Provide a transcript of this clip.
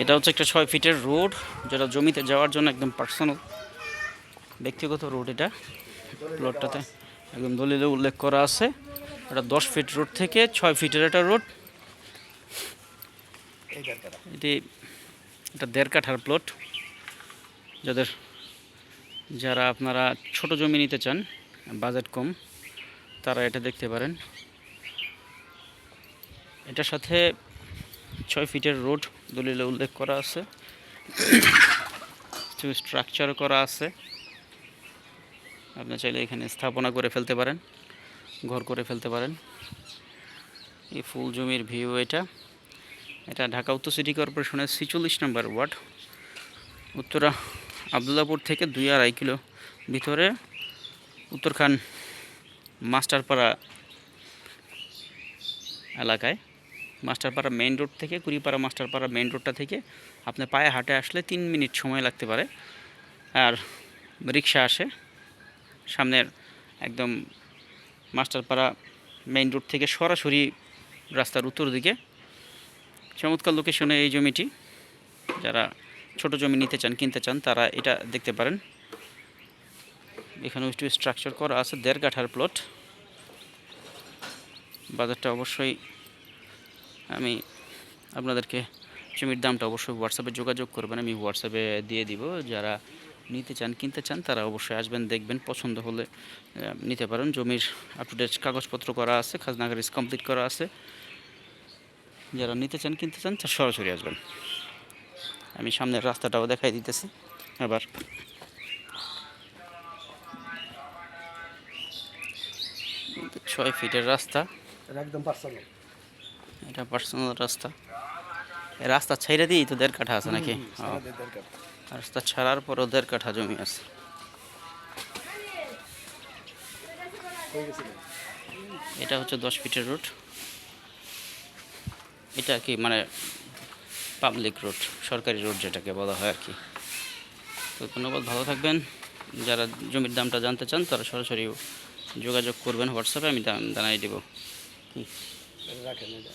এটা হচ্ছে একটা ছয় ফিটের রোড, যেটা জমিতে যাওয়ার জন্য একদম পার্সোনাল ব্যক্তিগত রোড এটা, প্লটটাতে একদম দলিলে উল্লেখ করা আছে। এটা দশ ফিট রোড থেকে ছয় ফিটের একটা রোড। এটি এটা দেড় কাঠার প্লট। যাদের, যারা আপনারা ছোট জমি নিতে চান, বাজেট কম, তারা এটা দেখতে পারেন। এটার সাথে ছয় ফিটের রোড। দলিলে উল্লেখ করা আছে। কিছু স্ট্রাকচার করা আছে। আপনি চাইলে এখানে স্থাপনা করে ফেলতে পারেন, ঘর করে ফেলতে পারেন। এই ফুল জমির ভিউ এটা। এটা ঢাকা উত্তর সিটি কর্পোরেশনের ছিচল্লিশ নম্বর ওয়ার্ড। উত্তরা আবদুল্লাপুর থেকে দুই আড়াই কিলো ভিতরে। উত্তরখান মাস্টারপাড়া এলাকায়। মাস্টারপাড়া মেইন রোড থেকে, কুড়িপাড়া মাস্টারপাড়া মেইন রোডটা থেকে আপনি পায়ে হাঁটে আসলে তিন মিনিট সময় লাগতে পারে। আর রিক্সা আসে, সামনের একদম মাস্টারপাড়া মেইন রোড থেকে সরাসরি রাস্তার উত্তর দিকে। চমৎকার লোকেশনে এই জমিটি, যারা ছোট জমি নিতে চান, কিনতে চান, তারা এটা দেখতে পারেন। এখানে স্ট্রাকচার করা আছে, দেড় কাঠার প্লট বাজারটা অবশ্যই আমি আপনাদেরকে জমির দামটা অবশ্যই হোয়াটসঅ্যাপে যোগাযোগ করবেন, আমি হোয়াটসঅ্যাপে দিয়ে দিব। যারা নিতে চান, কিনতে চান, তারা অবশ্যই আসবেন, দেখবেন, পছন্দ হলে নিতে পারেন। জমির আপ টু ডেট কাগজপত্র করা আছে, খাজনা খারিজ কমপ্লিট করা আছে। যারা নিতে চান, কিনতে চান, তারা সরাসরি আসবেন। আমি সামনের রাস্তাটাও দেখাই দিতেছি। আবার ছয় ফিটের রাস্তা। একদম পার্সোনাল এটা পার্সোনাল রাস্তা। রাস্তা ছেড়ে দিয়েই তো দেড় কাঠা আছে নাকি? রাস্তা ছাড়ার পরও দেড় কাঠা জমি আছে? এটা হচ্ছে দশ ফিটের রুট এটা কি মানে পাবলিক রোড সরকারি রোড যেটাকে বলা হয় আর কি। তো ধন্যবাদ ভালো থাকবেন। যারা জমির দামটা জানতে চান তারা সরাসরি যোগাযোগ করবেন হোয়াটসঅ্যাপে আমি দাম জানাই দেবো। এটা রাখেন এটা